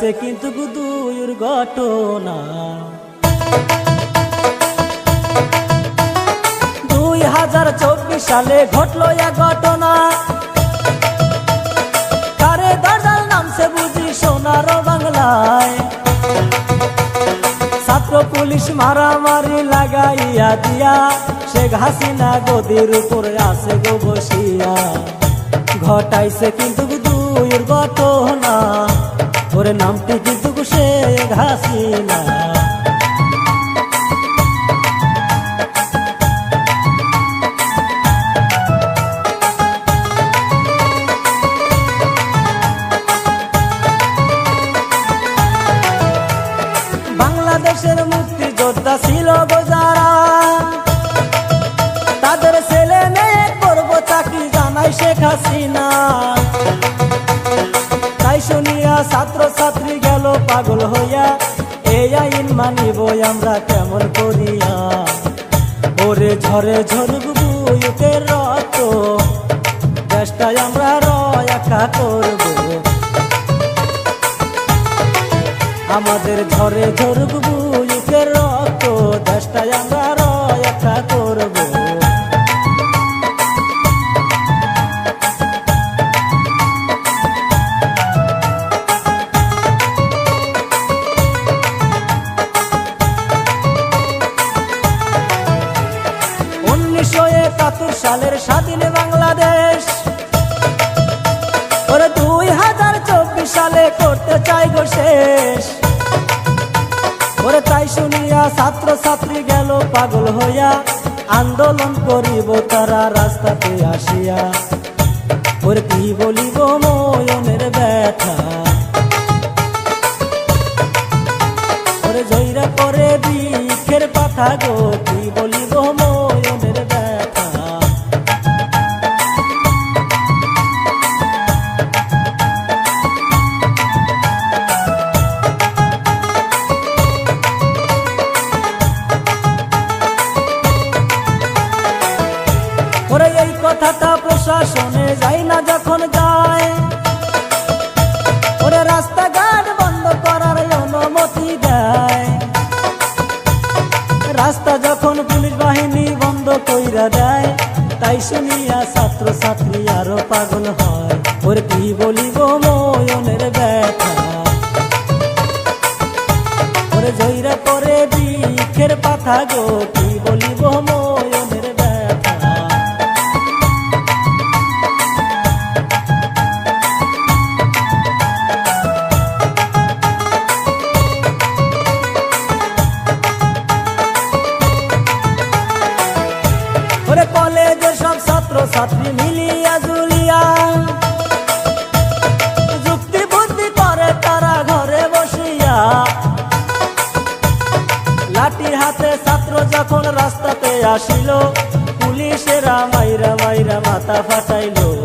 সে কিন্তু ঘটনা। দুই হাজার চব্বিশ সালে ঘটলো এক ঘটনা। কারে দাদার বুঝি সোনার বাংলায়। ছাত্র পুলিশ মারামারি লাগাইয়া দিয়া, শেখ হাসিনা গদির উপরে আছে গো বসিয়া। ঘটাইছে কিন্তু দুইয়ের ঘটনা। ওরে নামটি কিন্তু শেখ হাসিনা বাংলাদেশের মুক্তিযোদ্ধা ছিল গোজারা তাদের ছেলে মেয়ে করব চাকরি জানাই শেখ হাসিনা। পাগল হইয়া এই আইন মানিব আমরা কেমন করিয়া? ওরে ঝরে ঝরুক বুয়ুকের রক্ত, দেশটাই আমরা রয়াকা করব। আমাদের ঝরে ঝরুক বুয়ুকের রক্ত, দেশটাই আমরা একাত্তর সালের স্বাধীন বাংলাদেশ। ওরে দুই হাজার চব্বিশ সালে করতে চাই গো শেষ। ওরে তাই শুনিয়া ছাত্র ছাত্রী গেল পাগল হইয়া। আন্দোলন করিব তারা রাস্তাতে আসিয়া। ওরে কি বলিব ময়নের ব্যথা। ওরে জয়রা করে বৃক্ষের পাতা গো, কি বলিব কথাটা প্রশাসনে যাই না যখন যায়। ওরে রাস্তাঘাট বন্ধ করার অনুমতি দেয়। রাস্তা যখন পুলিশ বাহিনী বন্ধ কইরা দেয়, তাই শুনিয়া ছাত্র ছাত্রী আরও পাগল হয়। ওরে কি বলিব ময়নের ব্যথা? ওরে করে বৃক্ষের পাতা গো, কি বলিব ময়নের ছাত্র ছাত্রী মিলিয়া জুলিয়া। যুক্তি বুদ্ধি করে তারা ঘরে বসিয়া। লাঠি হাতে ছাত্র যখন রাস্তাতে আসিল, পুলিশেরা মাইরা মাইরা মাথা ফাটাইলো।